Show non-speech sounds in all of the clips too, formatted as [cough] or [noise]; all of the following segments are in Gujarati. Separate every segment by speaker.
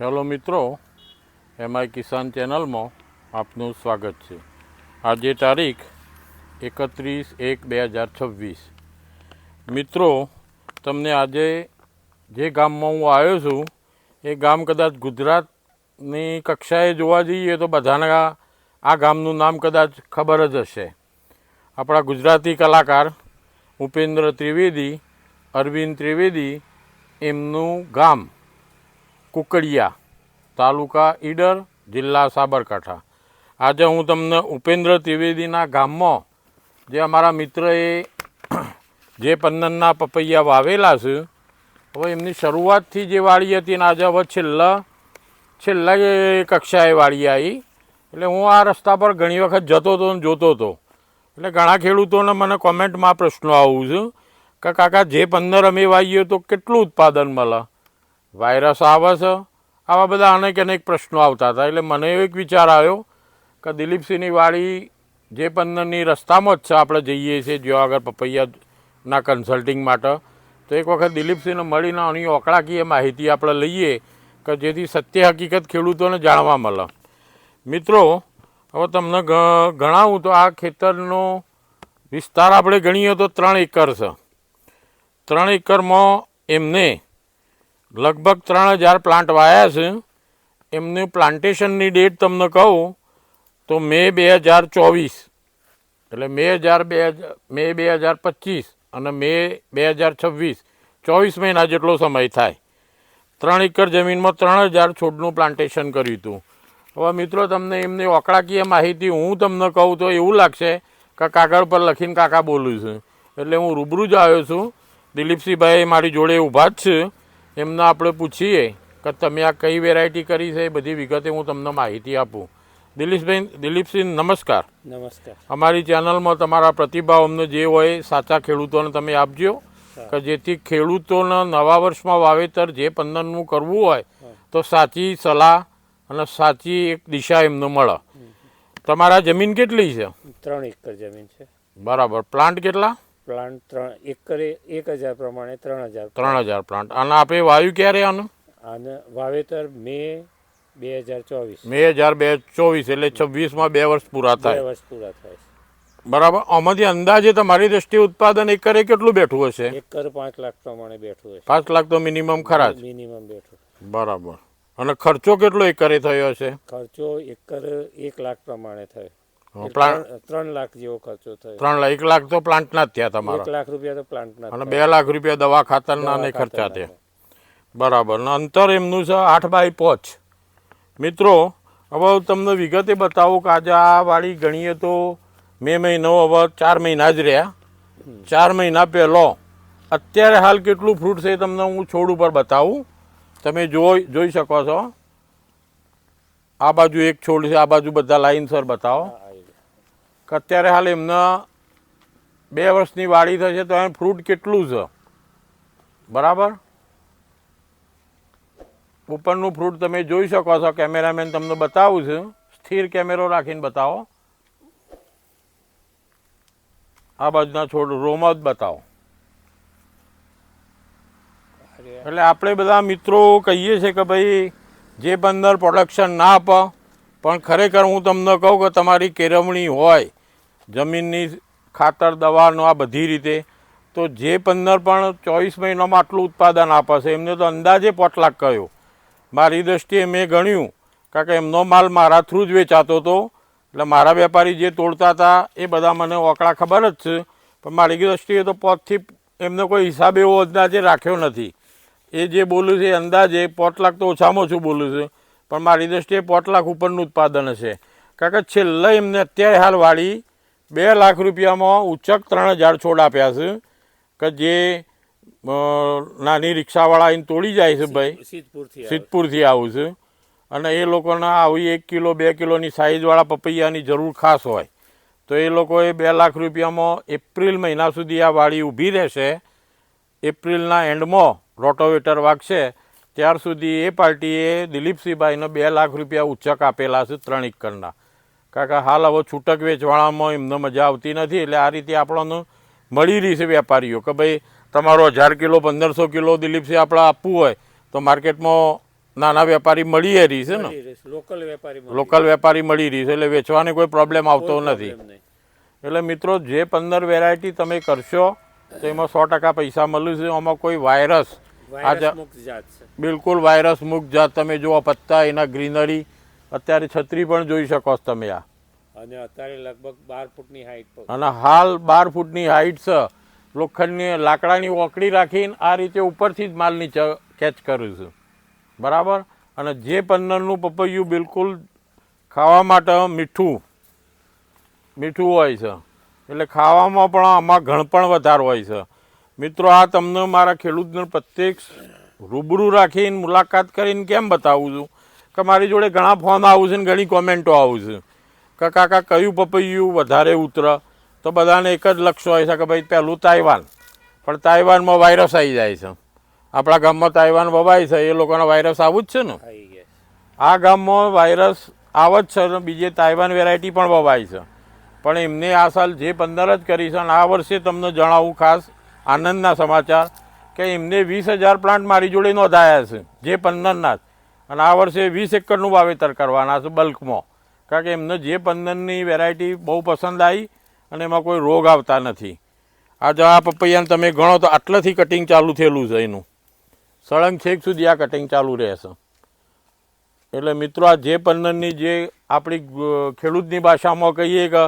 Speaker 1: હેલો મિત્રો, એમઆઈ કિસાન ચેનલમાં આપનું સ્વાગત છે. આજે તારીખ એકત્રીસ એક બે હજાર છવ્વીસ. મિત્રો, તમને આજે જે ગામમાં હું આવ્યો છું, એ ગામ કદાચ ગુજરાતની કક્ષાએ જોવા જઈએ તો બધાને આ ગામનું નામ કદાચ ખબર જ હશે. આપણા ગુજરાતી કલાકાર ઉપેન્દ્ર ત્રિવેદી, અરવિંદ ત્રિવેદી, એમનું ગામ કુકડિયા, તાલુકા ઈડર, જિલ્લા સાબરકાંઠા. આજે હું તમને ઉપેન્દ્ર ત્રિવેદીના ગામમાં, જે અમારા મિત્રએ [clears throat] જે પંદરના પપૈયા વાવેલા છે, હવે એમની શરૂઆતથી જે વાળી હતી ને આજે હવે છેલ્લા છેલ્લા કક્ષાએ વાળી આવી, એટલે હું આ રસ્તા પર ઘણી વખત જતો હતો ને જોતો હતો. એટલે ઘણા ખેડૂતોને મને કોમેન્ટમાં પ્રશ્નો આવું છું કે કાકા, જે પંદર અમે વાવીએ તો કેટલું ઉત્પાદન મળે? વાયરસ આવે છે? આવા બધા અનેક અનેક પ્રશ્નો આવતા હતા. એટલે મને એક વિચાર આવ્યો કે દિલીપસિંહની વાડી જે પંદરની રસ્તામાં જ છે, આપણે જઈએ છીએ જો આગળ પપૈયાના કન્સલ્ટિંગ માટે. તો એક વખત દિલીપસિંહને મળીને આની ઓકળાકીય માહિતી આપણે લઈએ કે જેથી સત્ય હકીકત ખેડૂતોને જાણવા મળે. મિત્રો, હવે તમને ગણાવું તો આ ખેતરનો વિસ્તાર આપણે ગણીએ તો ત્રણ એકર છે. ત્રણ એકરમાં એમને લગભગ ત્રણ હજાર પ્લાન્ટ વાયા છે. એમનું પ્લાન્ટેશનની ડેટ તમને કહું તો મે બે હજાર ચોવીસ. એટલે મે હજાર બે હજાર મે બે હજાર પચીસ અને મે બે હજાર છવ્વીસ. ચોવીસ મહિના જેટલો સમય થાય. ત્રણ એકર જમીનમાં ત્રણ હજાર છોડનું પ્લાન્ટેશન કર્યું હતું. હવે મિત્રો તમને એમની ઓકળાકીય માહિતી હું તમને કહું તો એવું લાગશે કે કાગળ પર લખીને કાકા બોલું છું. એટલે હું રૂબરૂ જ આવ્યો છું. દિલીપસિંહભાઈ મારી જોડે ઊભા જ છે. એમને આપણે પૂછીએ કે તમે આ કઈ વેરાયટી કરી છે એ બધી વિગતે હું તમને માહિતી આપું. દિલીપભાઈ દિલીપસિંહ નમસ્કાર.
Speaker 2: નમસ્કાર.
Speaker 1: અમારી ચેનલમાં તમારા પ્રતિભાવ અમને જે હોય સાચા ખેડૂતોને તમે આપજો. કે જેથી ખેડૂતોને નવા વર્ષમાં વાવેતર જે પંદરનું કરવું હોય તો સાચી સલાહ અને સાચી એક દિશા એમને મળે. તમારા જમીન કેટલી છે?
Speaker 2: ત્રણ એકર જમીન છે.
Speaker 1: બરાબર. પ્લાન્ટ કેટલા?
Speaker 2: પ્લાન્ટ ત્રણ એકરે એક હજાર પ્રમાણે ત્રણ હજાર
Speaker 1: ત્રણ હજાર પ્લાન્ટ. અને આપે વાયુ ક્યારે આનું?
Speaker 2: અને વાવેતર મે બે હજાર ચોવીસ.
Speaker 1: મે હજાર બે ચોવીસ એટલે છવ્વીસમાં બે વર્ષ પૂરા
Speaker 2: બે
Speaker 1: થાય.
Speaker 2: વર્ષ પૂરા થાય.
Speaker 1: બરાબર? આમાંથી અંદાજે તમારી દ્રષ્ટિએ ઉત્પાદન એકરે કેટલું બેઠું હશે?
Speaker 2: એકર પાંચ લાખ પ્રમાણે બેઠું હશે.
Speaker 1: પાંચ લાખ તો મિનિમમ ખરા
Speaker 2: મિનિમમ બેઠું.
Speaker 1: બરાબર. અને ખર્ચો કેટલો એકરે થયો હશે?
Speaker 2: ખર્ચો એકર એક લાખ પ્રમાણે થયો. ત્રણ- લાખ જેવો ખર્ચો થયો.
Speaker 1: ત્રણ લાખ એક લાખ તો પ્લાન્ટના જ થયા
Speaker 2: એક લાખ રૂપિયા તો પ્લાન્ટના
Speaker 1: અને બે લાખ રૂપિયા દવા ખાતરના ને ખર્ચા થયા. બરાબર. ને અંતર એમનું છે આઠ બાય પાંચ. મિત્રો હવે તમને વિગતે બતાવું કે આજે આ વાળી ગણીએ તો મે મહિનો હવે ચાર મહિના જ રહ્યા. ચાર મહિના પહેલો. અત્યારે હાલ કેટલું ફ્રૂટ છે તમને હું છોડ ઉપર બતાવું. તમે જોઈ જોઈ શકો છો. આ બાજુ એક છોડ છે આ બાજુ બધા લાઈનસર બતાવો. કે અત્યારે હાલ એમના બે વર્ષની વાડી થશે તો એનું ફ્રૂટ કેટલું છે? બરાબર? ઉપરનું ફ્રૂટ તમે જોઈ શકો છો કેમેરામેન તમને બતાવું છું. સ્થિર કેમેરો રાખીને બતાવો. આ બાજુના છોડ રોમાં જ બતાવો. એટલે આપણે બધા મિત્રો કહીએ છીએ કે ભાઈ જે બંદર પ્રોડક્શન ના આપ પણ ખરેખર હું તમને કહું કે તમારી કેળવણી હોય. જમીનની ખાતર, દવાનો, આ બધી રીતે. તો જે પંદર પણ ચોવીસ મહિનામાં આટલું ઉત્પાદન આપે છે એમને તો અંદાજે પોટ લાખ કહ્યું મારી દ્રષ્ટિએ મેં ગણ્યું, કારણ કે એમનો માલ મારા થ્રુ જ વેચાતો હતો. એટલે મારા વેપારી જે તોડતા હતા, એ બધા મને ઓકળા ખબર જ છે. પણ મારી દ્રષ્ટિએ તો પોતથી એમને કોઈ હિસાબ એવો અંદાજે રાખ્યો નથી. એ જે બોલું છે એ અંદાજે પોટ લાખ તો ઓછામાં ઓછું બોલું છે. પણ મારી દ્રષ્ટિએ પોટ ઉપરનું ઉત્પાદન હશે. કારણ કે છેલ્લે એમને અત્યારે હાલ વાળી બે લાખ રૂપિયામાં ઉચ્ચક ત્રણ હજાર છોડ આપ્યા છે કે જે નાની રિક્ષાવાળા એને તોડી જાય છે ભાઈ.
Speaker 2: સિદ્ધપુરથી
Speaker 1: સિદ્ધપુરથી આવું છે. અને એ લોકોને આવી એક કિલો બે કિલોની સાઇઝવાળા પપૈયાની જરૂર ખાસ હોય. તો એ લોકોએ બે લાખ રૂપિયામાં એપ્રિલ મહિના સુધી આ વાડી ઊભી રહેશે. એપ્રિલના એન્ડમાં રોટોવેટર વાગશે. ત્યાર સુધી એ પાર્ટીએ દિલીપસિંહભાઈને બે લાખ રૂપિયા ઉચ્ચક આપેલા છે ત્રણ એકરના. કારણ કે હાલ હવે છૂટક વેચવાળામાં એમને મજા આવતી નથી એટલે આ રીતે આપણને મળી રહી છે વેપારીઓ કે ભાઈ તમારો હજાર કિલો પંદરસો કિલો દિલીપસિંહ આપણે આપવું હોય તો માર્કેટમાં નાના વેપારી મળી રહી છે ને?
Speaker 2: લોકલ વેપારી મળી
Speaker 1: લોકલ વેપારી મળી રહી છે એટલે વેચવાની કોઈ પ્રોબ્લેમ આવતો નથી. એટલે મિત્રો જે પંદર વેરાયટી તમે કરશો તો એમાં સો ટકા પૈસા મળશે છે આમાં કોઈ વાયરસ બિલકુલ વાયરસ મુક્ત જાત. તમે જુઓ પત્તા એના ગ્રીનરી અત્યારે છત્રી પણ જોઈ શકો છો તમે આ.
Speaker 2: અને અત્યારે લગભગ બાર ફૂટની હાઈટ
Speaker 1: અને હાલ બાર ફૂટની હાઈટ છે. લોખંડની લાકડાની ઓકડી રાખીને આ રીતે ઉપરથી જ માલની કેચ કરું છું. બરાબર? અને જે પંદરનું પપૈયું બિલકુલ ખાવા માટે મીઠું મીઠું હોય છે. એટલે ખાવામાં પણ આમાં ઘણપણ વધારો હોય છે. મિત્રો આ તમને મારા ખેડૂતને પ્રત્યેક રૂબરૂ રાખીને મુલાકાત કરીને કેમ બતાવું છું? કે મારી જોડે ઘણા ફોન આવું છે ને ઘણી કોમેન્ટો આવું છે. કે કાકા કયું પપૈયું વધારે ઉતર? તો બધાને એક જ લક્ષ્ય હોય છે કે ભાઈ પહેલું તાઇવાન. પણ તાઇવાનમાં વાયરસ આવી જાય છે. આપણા ગામમાં તાઇવાન વવાય છે એ લોકોના વાયરસ આવું જ છે ને. આ ગામમાં વાયરસ આવ જ છે ને બીજે તાઇવાન વેરાયટી પણ વવાય છે. પણ એમને આ સાલ જે પંદર જ કરી છે અને આ વર્ષે તમને જણાવું ખાસ આનંદના સમાચાર કે એમને વીસ હજાર પ્લાન્ટ મારી જોડે નોંધાયા છે જે પંદરના જ. અને આ વર્ષે વીસ એકરનું વાવેતર કરવાના છે બલ્કમાં. કારણ કે એમને જે પંદરની વેરાયટી બહુ પસંદ આવી અને એમાં કોઈ રોગ આવતા નથી. આ જો આ પપૈયાને તમે ગણો તો આટલેથી કટિંગ ચાલુ થયેલું છે એનું. સળંગ છેક સુધી આ કટિંગ ચાલુ રહેશે. એટલે મિત્રો, આ જે પંદરની જે આપણી ખેડૂતની ભાષામાં કહીએ કે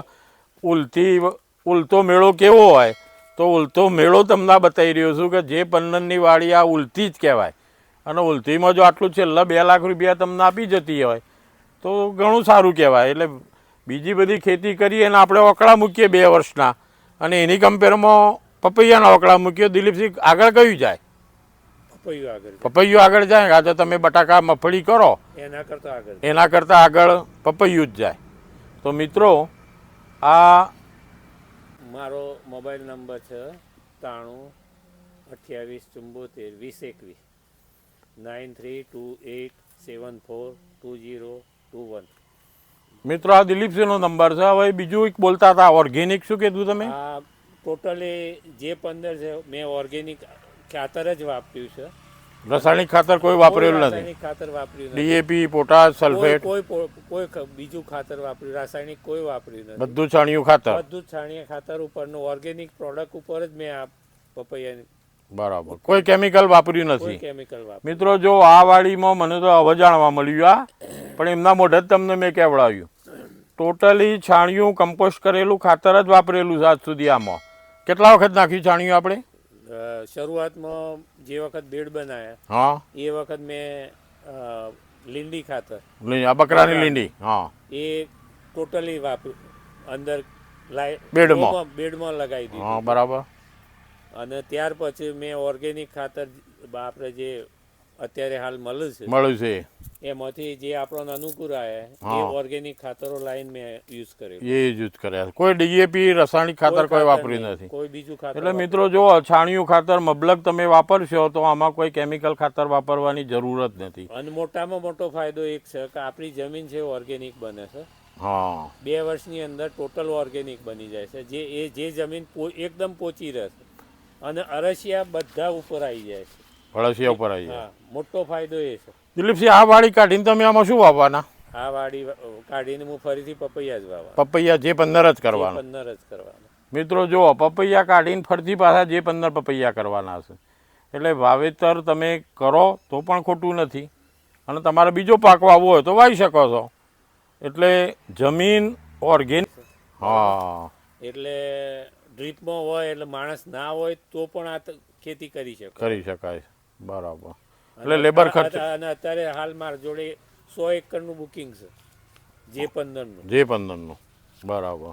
Speaker 1: ઉલતી ઉલતો મેળો કેવો હોય, તો ઉલતો મેળો તમને બતાવી રહ્યો છું કે જે પંદરની વાળી આ ઉલતી જ કહેવાય. અને ઉલટીમાં જો આટલું છેલ્લા બે લાખ રૂપિયા તમને આપી જતી હોય તો ઘણું સારું કહેવાય. એટલે બીજી બધી ખેતી કરીએ અને આપણે ઓકળા મૂકીએ બે વર્ષના. અને એની કમ્પેરમાં પપૈયાના ઓકળા મૂકીએ. દિલીપસિંહ આગળ કયું જાય?
Speaker 2: પપૈયું આગળ
Speaker 1: પપૈયું આગળ જાય? આજે તમે બટાકા મફળી કરો?
Speaker 2: એના કરતાં આગળ
Speaker 1: એના કરતાં આગળ પપૈયું જ જાય. તો મિત્રો આ
Speaker 2: મારો મોબાઈલ નંબર છે ત્રાણું અઠ્યાવીસ ચુંબોતેર વીસ એકવીસ. Nine three two eight seven four two zero two one
Speaker 1: મિત્રો આ દિલીપસિંહનો નંબર છે હવે બીજું એક બોલતા હતા ઓર્ગેનિક શું કીધું તમે
Speaker 2: આ ટોટલી જે પંદર છે મેં ઓર્ગેનિક ખાતર જ વાપર્યું છે
Speaker 1: રાસાયણિક ખાતર કોઈ વાપરેલું નથી
Speaker 2: રાસાયણિક ખાતર વાપર્યું
Speaker 1: ડીએપી પોટાશ સલ્ફેટ
Speaker 2: કોઈ કોઈ બીજું ખાતર વાપર્યું રાસાયણિક કોઈ વાપર્યું નથી
Speaker 1: બધું છાણિયું ખાતર
Speaker 2: બધું છાણિયા ખાતર ઉપરનું ઓર્ગેનિક પ્રોડક્ટ ઉપર જ મેં આ પપૈયાની
Speaker 1: બરાબર. કોઈ કેમિકલ વાપર્યું નથી. મિત્રો જો આ વાડીમાં મને તો હવે જાણવા મળ્યું આ પણ એમના મોઢે જ તમને મેં કહેવડાવ્યું ટોટલી છાણિયું કમ્પોસ્ટ કરેલું ખાતર જ વાપરેલું આજ સુધી આમાં. કેટલા વખત નાખ્યું છાણિયું આપણે?
Speaker 2: શરૂઆતમાં જે વખત બેડ બનાવ્યા
Speaker 1: હા.
Speaker 2: એ વખત મેં લીંડી ખાતર.
Speaker 1: આ બકરાની લીંડી હા.
Speaker 2: એ ટોટલી વાપર્યું. અંદર
Speaker 1: બેડમાં.
Speaker 2: બેડમાં લગાવી
Speaker 1: હા
Speaker 2: દીધું
Speaker 1: બરાબર.
Speaker 2: અને ત્યાર પછી મેં ઓર્ગેનિક ખાતર આપણે જે અત્યારે હાલ મળે છે
Speaker 1: મળ્યું છે.
Speaker 2: એમાંથી જે આપણને અનુકૂળ આવે એ ઓર્ગેનિક ખાતરો લાઈન મેં યુઝ કર્યો
Speaker 1: એ યુઝ કર્યા કોઈ ડીએપી રાસાયણિક ખાતર કોઈ વાપર્યું નથી.
Speaker 2: કોઈ બીજું ખાતર
Speaker 1: એટલે મિત્રો જો છાણિયું ખાતર મબલક તમે વાપરશો તો આમાં કોઈ કેમિકલ ખાતર વાપરવાની જરૂર જ નથી.
Speaker 2: અને મોટામાં મોટો ફાયદો એક છે કે આપણી જમીન છે ઓર્ગેનિક બને છે.
Speaker 1: હા.
Speaker 2: બે વર્ષની અંદર ટોટલ ઓર્ગેનિક બની જાય છે. જે એ જે જમીન એકદમ પોચી રહે છે અને અરસિયા બધા ઉપર આવી જાય છે.
Speaker 1: અળસિયા ઉપર આવી જાય.
Speaker 2: હા મોટો ફાયદો એ છે.
Speaker 1: દિલીપસિંહ આ વાળી કાઢીને તમે આમાં શું વાવવાના?
Speaker 2: આ વાડી કાઢીને હું ફરીથી પપૈયા જ વાવવા
Speaker 1: પપૈયા જે પંદર જ કરવાના.
Speaker 2: પંદર જ કરવાના.
Speaker 1: મિત્રો જો પપૈયા કાઢીને ફરતી પાછા જે પંદર પપૈયા કરવાના છે એટલે વાવેતર તમે કરો તો પણ ખોટું નથી. અને તમારે બીજો પાક વાવવો હોય તો વાવી શકો છો. એટલે જમીન ઓર્ગેનિક. હા.
Speaker 2: એટલે ડ્રીપમાં હોય એટલે માણસ ના હોય તો પણ આ ખેતી કરી શકે
Speaker 1: કરી શકાય બરાબર. એટલે લેબર ખર્ચ
Speaker 2: અને અત્યારે હાલ માર જોડે સો એકરનું બુકિંગ છે જે પંદરનું.
Speaker 1: જે પંદરનું. બરાબર.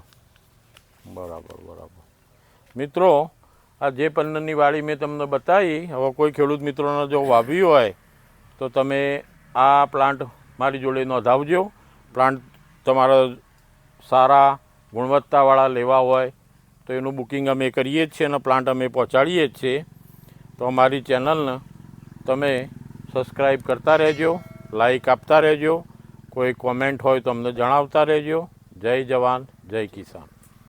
Speaker 1: બરાબર બરાબર. મિત્રો આ જે પંદરની વાડી મેં તમને બતાવી હવે કોઈ ખેડૂત મિત્રોને જો વાવી હોય તો તમે આ પ્લાન્ટ મારી જોડે નોંધાવજો. પ્લાન્ટ તમારા સારા ગુણવત્તાવાળા લેવા હોય તો એનું બુકિંગ અમે કરીએ જ છીએ અને પ્લાન્ટ અમે પહોંચાડીએ જ છીએ. તો અમારી ચેનલને તમે સબસ્ક્રાઈબ કરતા રહેજો લાઈક આપતા રહેજો, કોઈ કોમેન્ટ હોય તો અમને જણાવતા રહેજો. જય જવાન, જય કિસાન.